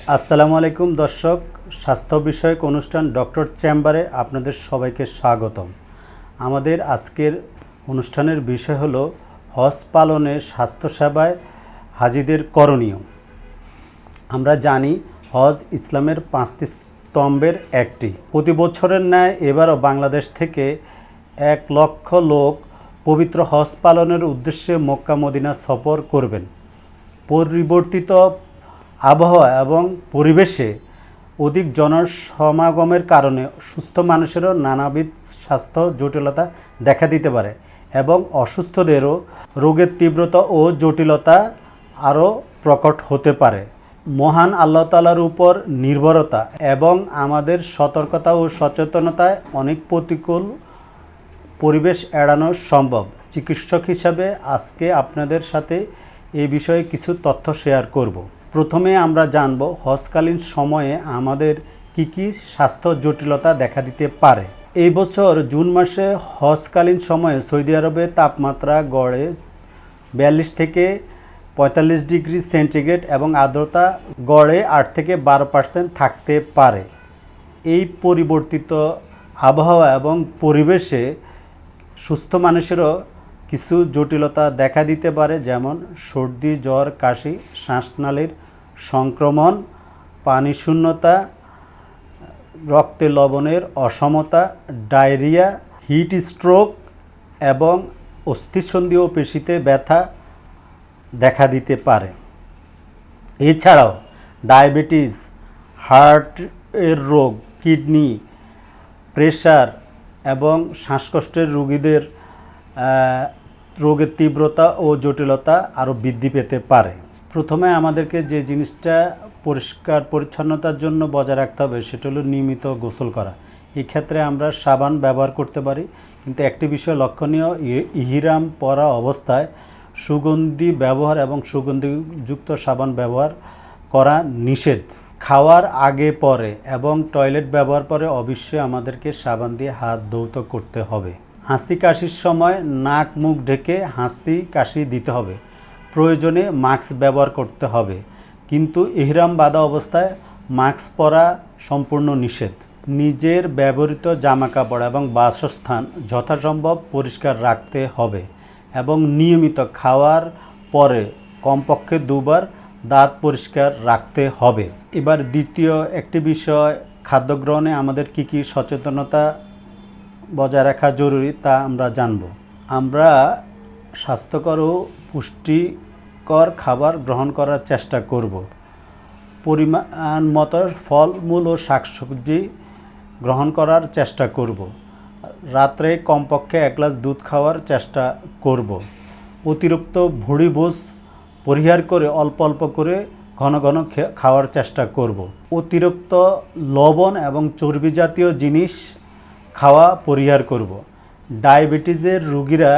আসসালামু আলাইকুম দর্শক, স্বাস্থ্য বিষয়ক অনুষ্ঠান ডক্টর চেম্বারে আপনাদের সবাইকে স্বাগতম। আমাদের আজকের অনুষ্ঠানের বিষয় হলো হজ পালনে স্বাস্থ্যসেবায় হাজিদের করণীয়। আমরা জানি হজ ইসলামের পাঁচটি স্তম্ভের একটি। প্রতি বছরের ন্যায় এবারও বাংলাদেশ থেকে এক লক্ষ লোক পবিত্র হজ পালনের উদ্দেশ্যে মক্কা মদিনা সফর করবেন। পরিবর্তিত আবহাওয়া এবং পরিবেশে অধিক জনসমাগমের কারণে সুস্থ মানুষেরও নানাবিধ স্বাস্থ্য জটিলতা দেখা দিতে পারে এবং অসুস্থদেরও রোগের তীব্রতা ও জটিলতা আরও প্রকট হতে পারে। মহান আল্লাহ তালার উপর নির্ভরতা এবং আমাদের সতর্কতা ও সচেতনতায় অনেক প্রতিকূল পরিবেশ এড়ানো সম্ভব। চিকিৎসক হিসাবে আজকে আপনাদের সাথে এ বিষয়ে কিছু তথ্য শেয়ার করব। প্রথমে আমরা জানব হজকালীন সময়ে আমাদের কি কি স্বাস্থ্য জটিলতা দেখা দিতে পারে। এই বছর জুন মাসে হজকালীন সময়ে সৌদি আরবে তাপমাত্রা গড়ে বিয়াল্লিশ থেকে পঁয়তাল্লিশ ডিগ্রি সেন্টিগ্রেড এবং আর্দ্রতা গড়ে আট থেকে বারো পার্সেন্ট থাকতে পারে। এই পরিবর্তিত আবহাওয়া এবং পরিবেশে সুস্থ মানুষেরও কিছু জটিলতা দেখা দিতে পারে, যেমন সর্দি, জ্বর, কাশি, শ্বাসনালীর সংক্রমণ, পানি শূন্যতা, রক্তে লবণের অসমতা, ডায়রিয়া, হিট স্ট্রোক এবং অস্থিসন্ধি ও পেশিতে ব্যথা দেখা দিতে পারে। এছাড়াও ডায়াবেটিস, হার্ট এর রোগ, কিডনি প্রেশার এবং শ্বাসকষ্টের রোগীদের রোগের তীব্রতা ও জটিলতা আরও বৃদ্ধি পেতে পারে। প্রথমে আমাদেরকে যে জিনিসটা পরিষ্কার পরিচ্ছন্নতার জন্য বজায় রাখতে হবে, সেটা হলো নিয়মিত গোসল করা। এই ক্ষেত্রে আমরা সাবান ব্যবহার করতে পারি, কিন্তু একটি বিষয় লক্ষণীয় ইহিরাম পরা অবস্থায় সুগন্ধি ব্যবহার এবং সুগন্ধিযুক্ত সাবান ব্যবহার করা নিষেধ। খাওয়ার আগে পরে এবং টয়লেট ব্যবহার পরে অবশ্যই আমাদেরকে সাবান দিয়ে হাত ধৌত করতে হবে। হাসি কাশির সময় নাক মুখ ঢেকে হাসি কাশি দিতে হবে। প্রয়োজনে মাস্ক ব্যবহার করতে হবে। কিন্তু ইহরাম বাঁধা অবস্থায় মাস্ক পরা সম্পূর্ণ নিষেধ। নিজের ব্যবহৃত জামাকাপড় এবং বাসস্থান যথাসম্ভব পরিষ্কার রাখতে হবে এবং নিয়মিত খাওয়ার পরে কমপক্ষে দুবার দাঁত পরিষ্কার রাখতে হবে। এবার দ্বিতীয় একটি বিষয়, খাদ্য গ্রহণে আমাদের কি কি সচেতনতা বজায় রাখা জরুরি তা আমরা জানব। আমরা স্বাস্থ্যকর ও পুষ্টিকর খাবার গ্রহণ করার চেষ্টা করব। পরিমাণ মতো ফলমূল ও শাকসবজি গ্রহণ করার চেষ্টা করব। রাত্রে কমপক্ষে এক গ্লাস দুধ খাওয়ার চেষ্টা করব। অতিরিক্ত ভুঁড়ি ভোজ পরিহার করে অল্প অল্প করে ঘন ঘন খাওয়ার চেষ্টা করব। অতিরিক্ত লবণ এবং চর্বি জাতীয় জিনিস খাওয়া পরিহার করব। ডায়াবেটিসের রোগীরা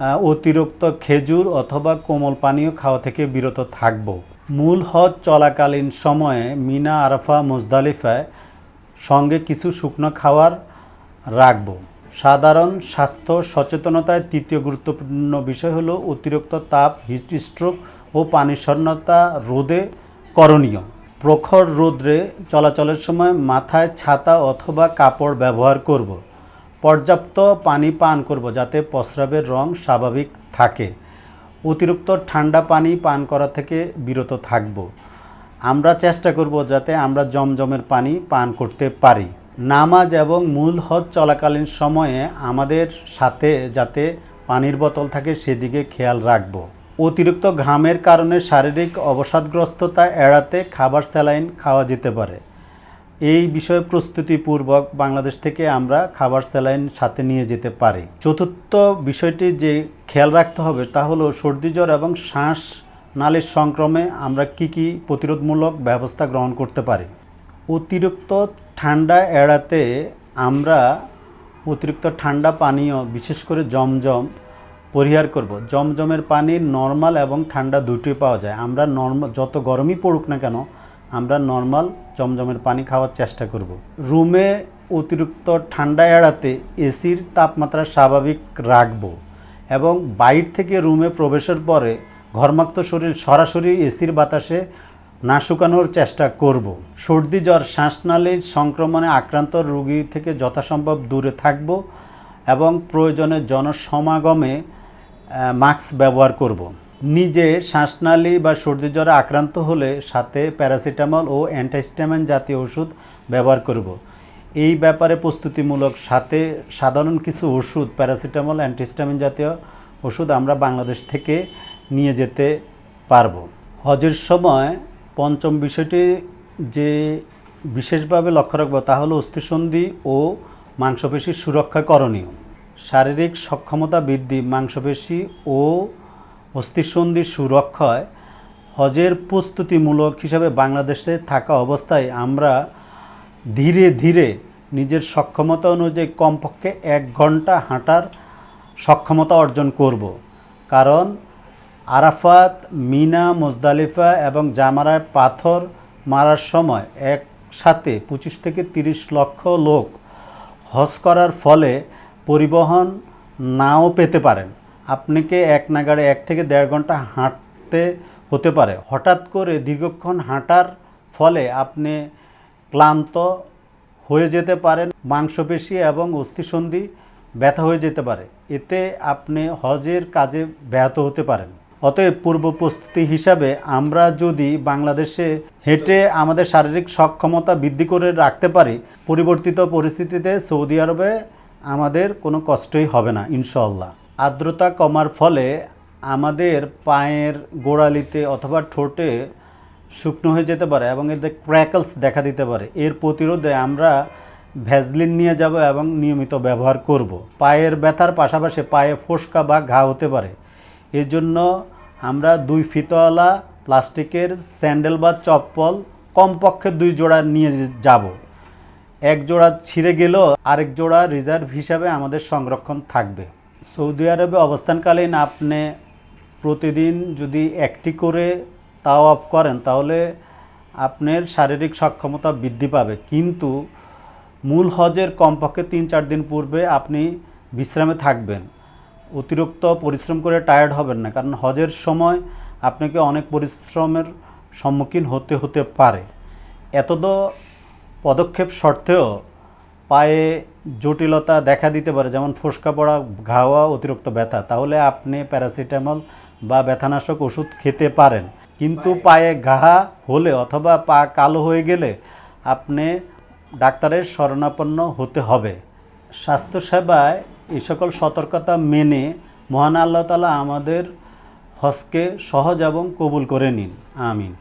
অতিরিক্ত খেজুর অথবা কোমল পানীয় খাওয়া থেকে বিরত থাকব। মূল হজ চলাকালীন সময়ে মিনা, আরাফা মুজদালিফায় সঙ্গে কিছু শুকনো খাওয়ার রাখব। সাধারণ স্বাস্থ্য সচেতনতায় তৃতীয় গুরুত্বপূর্ণ বিষয় হলো অতিরিক্ত তাপ, হিট স্ট্রোক ও পানিশূন্যতা রোধে করণীয়। প্রখর রোদ্রে চলাচলের সময় মাথায় ছাতা অথবা কাপড় ব্যবহার করব। পর্যাপ্ত পানি পান করব যাতে প্রস্রাবের রং স্বাভাবিক থাকে। অতিরিক্ত ঠান্ডা পানি পান করা থেকে বিরত থাকব। আমরা চেষ্টা করব যাতে আমরা জমজমের পানি পান করতে পারি। নামাজ এবং মূল হজ চলাকালীন সময়ে আমাদের সাথে যাতে পানির বোতল থাকে সেদিকে খেয়াল রাখব। অতিরিক্ত ঘামের কারণে শারীরিক অবসাদগ্রস্ততা এড়াতে খাবার স্যালাইন খাওয়া যেতে পারে। এই বিষয়ে প্রস্তুতিপূর্বক বাংলাদেশ থেকে আমরা খাবার স্যালাইন সাথে নিয়ে যেতে পারি। চতুর্থ বিষয়টি যে খেয়াল রাখতে হবে তা হলো সর্দি জ্বর এবং শ্বাস নালীর সংক্রমে আমরা কি কি প্রতিরোধমূলক ব্যবস্থা গ্রহণ করতে পারি। অতিরিক্ত ঠান্ডা এড়াতে আমরা অতিরিক্ত ঠান্ডা পানীয়, বিশেষ করে জমজম, পরিহার করব। জমজমের পানি নর্মাল এবং ঠান্ডা দুটোই পাওয়া যায়। আমরা নর্মাল যত গরমই পড়ুক না কেন আমরা নর্মাল জমজমের পানি খাওয়ার চেষ্টা করব রুমে অতিরিক্ত ঠান্ডা এড়াতে এসির তাপমাত্রা স্বাভাবিক রাখব এবং বাইর থেকে রুমে প্রবেশের পরে ঘর্মাক্ত শরীর সরাসরি এসির বাতাসে না শুকানোর চেষ্টা করব সর্দি, জ্বর শ্বাসনালীর সংক্রমণে আক্রান্ত রোগী থেকে যথাসম্ভব দূরে থাকব এবং প্রয়োজনে জনসমাগমে মাস্ক ব্যবহার করব। নিজে শ্বাসনালী বা সর্দি জ্বরে আক্রান্ত হলে সাথে প্যারাসিটামল ও অ্যান্টাহিস্টামিন জাতীয় ওষুধ ব্যবহার করব। এই ব্যাপারে প্রস্তুতিমূলক সাথে সাধারণ কিছু ওষুধ, প্যারাসিটামল অ্যান্টিহিস্টামিন জাতীয় ওষুধ আমরা বাংলাদেশ থেকে নিয়ে যেতে পারব হজের সময় পঞ্চম বিষয়টি যে বিশেষভাবে লক্ষ্য রাখব তা হলো অস্থিসন্ধি ও মাংসপেশির সুরক্ষা করণীয় শারীরিক সক্ষমতা বৃদ্ধি, মাংসপেশি ও অস্থিসন্ধির সুরক্ষায় হজের প্রস্তুতিমূলক হিসাবে বাংলাদেশে থাকা অবস্থায় আমরা ধীরে ধীরে নিজের সক্ষমতা অনুযায়ী কমপক্ষে এক ঘণ্টা হাঁটার সক্ষমতা অর্জন করব। কারণ আরাফাত, মিনা, মোজদালিফা এবং জামারায় পাথর মারার সময় একসাথে পঁচিশ থেকে তিরিশ লক্ষ লোক হজ করার ফলে পরিবহন নাও পেতে পারেন। আপনাকে এক নাগাড়ে এক থেকে দেড় ঘণ্টা হাঁটতে হতে পারে। হঠাৎ করে দীর্ঘক্ষণ হাঁটার ফলে আপনি ক্লান্ত হয়ে যেতে পারেন, মাংসপেশি এবং অস্থিসন্ধি ব্যথা হয়ে যেতে পারে। এতে আপনি হজের কাজে ব্যাহত হতে পারেন। অতএব পূর্ব প্রস্তুতি হিসাবে আমরা যদি বাংলাদেশে হেঁটে আমাদের শারীরিক সক্ষমতা বৃদ্ধি করে রাখতে পারি, পরিবর্তিত পরিস্থিতিতে সৌদি আরবে আমাদের কোনো কষ্টই হবে না ইনশাল্লাহ আর্দ্রতা কমার ফলে আমাদের পায়ের গোড়ালিতে অথবা ঠোঁটে শুকনো হয়ে যেতে পারে এবং এতে ক্র্যাকলস দেখা দিতে পারে। এর প্রতিরোধে আমরা ভ্যাজলিন নিয়ে যাব এবং নিয়মিত ব্যবহার করব। পায়ের ব্যথার পাশাপাশি পায়ে ফোসকা বা ঘা হতে পারে। এর জন্য আমরা দুই ফিতওয়ালা প্লাস্টিকের স্যান্ডেল বা চপ্পল, কমপক্ষে দুই জোড়া নিয়ে যাব। এক জোড়া ছিঁড়ে গেলেও আরেক জোড়া রিজার্ভ হিসাবে আমাদের সংরক্ষণ থাকবে। সৌদি আরবে অবস্থানকালীন আপনি প্রতিদিন যদি একটি করে তাও অফ করেন, তাহলে আপনার শারীরিক সক্ষমতা বৃদ্ধি পাবে। কিন্তু মূল হজের কমপক্ষে তিন চার দিন পূর্বে আপনি বিশ্রামে থাকবেন। অতিরিক্ত পরিশ্রম করে টায়ার্ড হবেন না, কারণ হজের সময় আপনাকে অনেক পরিশ্রমের সম্মুখীন হতে হতে পারে। এতদ পদক্ষেপ সত্ত্বেও পায়ে জটিলতা দেখা দিতে পারে যেমন ফোসকা পড়া ঘাওয়া অতিরিক্ত ব্যথা তাহলে আপনি প্যারাসিটামল বা ব্যথানাশক ওষুধ খেতে পারেন। কিন্তু পায়ে ঘা হলে অথবা পা কালো হয়ে গেলে আপনি ডাক্তারের শরণাপন্ন হতে হবে। স্বাস্থ্যসেবায় এই সকল সতর্কতা মেনে মহান আল্লাহ তালা আমাদের হজকে সহজ এবং কবুল করে নিন। আমিন।